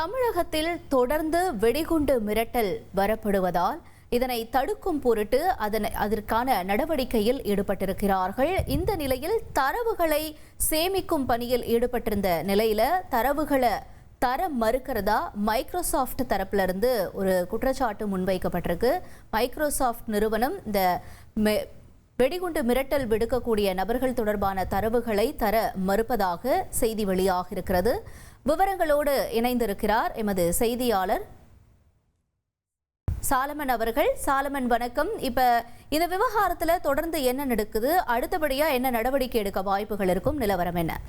தமிழகத்தில் தொடர்ந்து வெடிகுண்டு மிரட்டல் வரப்படுவதால் இதனை தடுக்கும் பொருட்டு அதனை அதற்கான நடவடிக்கையில் ஈடுபட்டிருக்கிறார்கள். இந்த நிலையில் தரவுகளை சேமிக்கும் பணியில் ஈடுபட்டிருந்த நிலையில தரவுகளை தர மறுக்கிறதா மைக்ரோசாஃப்ட் தரப்பிலிருந்து ஒரு குற்றச்சாட்டு முன்வைக்கப்பட்டிருக்கு. மைக்ரோசாஃப்ட் நிறுவனம் இந்த மெ- வெடிகுண்டு மிரட்டல் விடுக்கக்கூடிய நபர்கள் தொடர்பான தரவுகளை தர மறுப்பதாக செய்தி வெளியாகியிருக்கிறது. விவரங்களோடு இணைந்திருக்கிறார் எமது செய்தியாளர் சாலமன் அவர்கள். சாலமன் வணக்கம். இப்ப இந்த விவகாரத்துல தொடர்ந்து என்ன நடக்குது? அடுத்தபடியா என்ன நடவடிக்கை எடுக்க வாய்ப்புகள் இருக்கும்? நிலவரம் என்ன?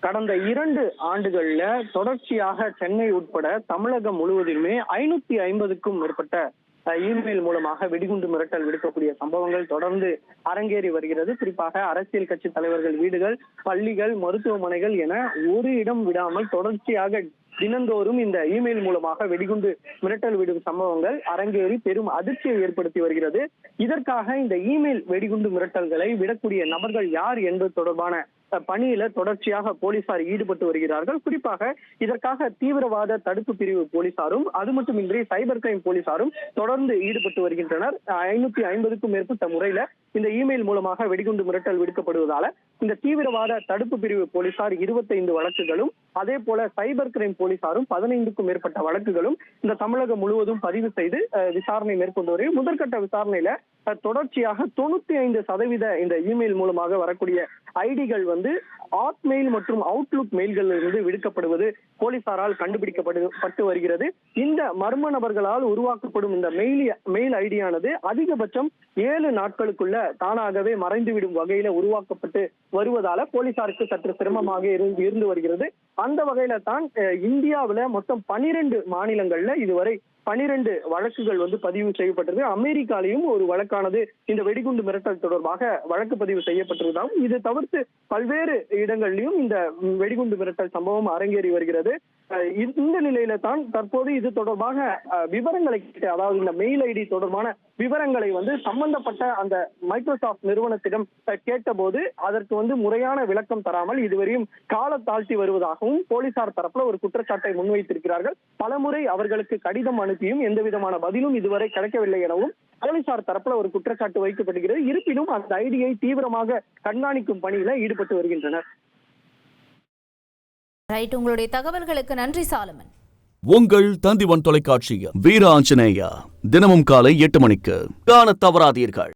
கடந்த இரண்டு ஆண்டுகள்ல தொடர்ச்சியாக சென்னை உட்பட தமிழகம் முழுவதிலுமே ஐநூத்தி ஐம்பதுக்கும் மேற்பட்ட இமெயில் மூலமாக வெடிகுண்டு மிரட்டல் விடுக்கக்கூடிய சம்பவங்கள் தொடர்ந்து அரங்கேறி வருகிறது. குறிப்பாக அரசியல் கட்சி தலைவர்கள் வீடுகள் பள்ளிகள் மருத்துவமனைகள் என ஒரு இடம் விடாமல் தொடர்ச்சியாக தினந்தோறும் இந்த இமெயில் மூலமாக வெடிகுண்டு மிரட்டல் விடும் சம்பவங்கள் அரங்கேறி பெரும் அதிர்ச்சியை ஏற்படுத்தி வருகிறது. இதற்காக இந்த இமெயில் வெடிகுண்டு மிரட்டல்களை விடக்கூடிய நபர்கள் யார் என்பது தொடர்பான பணியில தொடர்ச்சியாக போலீசார் ஈடுபட்டு வருகிறார்கள். குறிப்பாக இதற்காக தீவிரவாத தடுப்பு பிரிவு போலீசாரும் அது மட்டுமின்றி சைபர் கிரைம் போலீசாரும் தொடர்ந்து ஈடுபட்டு வருகின்றனர். ஐநூத்தி ஐம்பதுக்கும் மேற்பட்ட முறையில இந்த இமெயில் மூலமாக வெடிகுண்டு மிரட்டல் விடுக்கப்படுவதால இந்த தீவிரவாத தடுப்பு பிரிவு போலீசார் இருபத்தைந்து வழக்குகளும் அதே போல சைபர் கிரைம் போலீசாரும் பதினைந்துக்கும் மேற்பட்ட வழக்குகளும் இந்த தமிழகம் முழுவதும் பதிவு செய்து விசாரணை மேற்கொண்டு வருகிறது. முதற்கட்ட விசாரணையில தொடர்ச்சியாக தொண்ணூத்தி ஐந்து சதவீத இந்த இமெயில் மூலமாக வரக்கூடிய ஐடிகள் வந்து ஆட் மெயில் மற்றும் அவுட்லுக் மெயில்களில் இருந்து விடுக்கப்படுவது போலீசாரால் கண்டுபிடிக்கப்படு பட்டு வருகிறது. இந்த மர்ம நபர்களால் உருவாக்கப்படும் இந்த மெயில் மெயில் ஐடியானது அதிகபட்சம் ஏழு நாட்களுக்குள்ள தானாகவே மறைந்துவிடும் வகையில உருவாக்கப்பட்டு வருவதால போலீசாருக்கு சற்று சிரமமாக இருந்து இருந்து வருகிறது. அந்த வகையில தான் இந்தியாவில மொத்தம் பனிரெண்டு மாநிலங்கள்ல இதுவரை பனிரெண்டு வழக்குகள் வந்து பதிவு செய்யப்பட்டது அமெரிக்காலையும் ஒரு வழக்கானது இந்த வெடிகுண்டு மிரட்டல் தொடர்பாக வழக்கு பதிவு செய்யப்பட்டிருந்தாலும் இது தவிர்த்து பல்வேறு இடங்கள்லையும் இந்த வெடிகுண்டு மிரட்டல் சம்பவம் அரங்கேறி வருகிறது. இந்த- நிலையில தான் தற்போது இது தொடர்பாக விவரங்களை கேட்டு அதாவது இந்த மெயில் ஐடி தொடர்பான விவரங்களை வந்து சம்பந்தப்பட்ட அந்த மைக்ரோசாஃப்ட் நிறுவனத்திடம் கேட்டபோது அதற்கு வந்து முறையான விளக்கம் தராமல் இதுவரையும் கால தாழ்த்தி வருவதாகவும் போலீசார் தரப்புல ஒரு குற்றச்சாட்டை முன்வைத்திருக்கிறார்கள். பலமுறை அவர்களுக்கு கடிதம் அனுப்பியும் எந்த விதமான பதிலும் இதுவரை கிடைக்கவில்லை எனவும் போலீசார் தரப்புல ஒரு குற்றச்சாட்டு வைக்கப்படுகிறது இருப்பினும் அந்த ஐடியை தீவிரமாக கண்காணிக்கும் பணியில ஈடுபட்டு வருகின்றனர். ரைட் உங்களுடைய தகவல்களுக்கு நன்றி சாலமன். உங்கள் தந்திவன் தொலைக்காட்சியில் வீர ஆஞ்சநேயா தினமும் காலை எட்டு மணிக்கு. காண தவறாதீர்கள்.